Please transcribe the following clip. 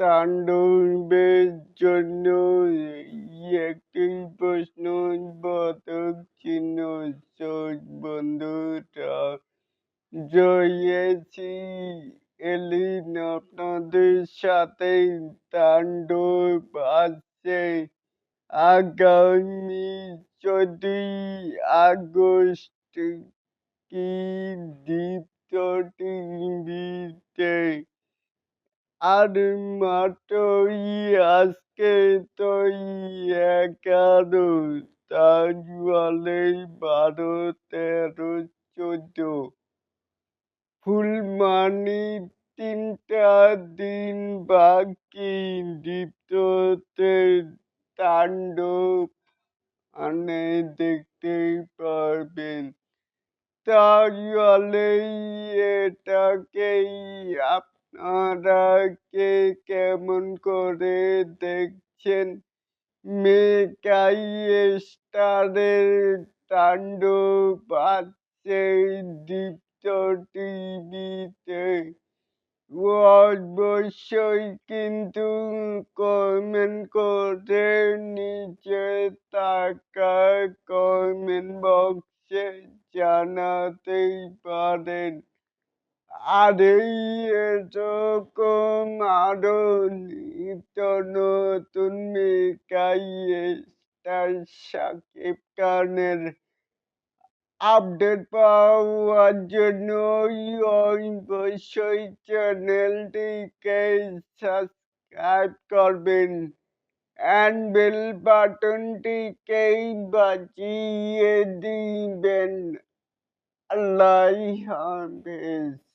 তাণ্ডবের জন্য একটি প্রশ্ন প্রশ্নবোধক চিহ্ন চোখ বন্ধুরা জয়েছি এলিন, আপনাদের সাথে তাণ্ডব আসছে আগামী চোদ্দই আগস্ট কি দীপ্ত টিভিতে আর মাত্রই আজকে তো এগারো তাহলে বারো তেরো চোদ্দ। ফুলমানি তিনটা দিন বাকি, দীপ্ততে তাণ্ডব আনে দেখতে পারবেন। তাহলে এটাকেই আপনারা কে কেমন করে দেখছেন? মেকাই স্টারের তাণ্ডব আছে দীপ্ত টিভিতে। অবশ্যই কিন্তু কমেন্ট করে নিচে থাকা কমেন্ট বক্সে জানাতেই পারেন। আর এরকম আরও নিত্য নতুন মেকাই স্টার সাকিব খানের আপডেট পাওয়ার জন্য অবশ্যই চ্যানেলটিকে সাবস্ক্রাইব করবেন। অ্যান্ড বেল বাটনটিকে বাজিয়ে দিবেন। আল্লাহ হাফেজ।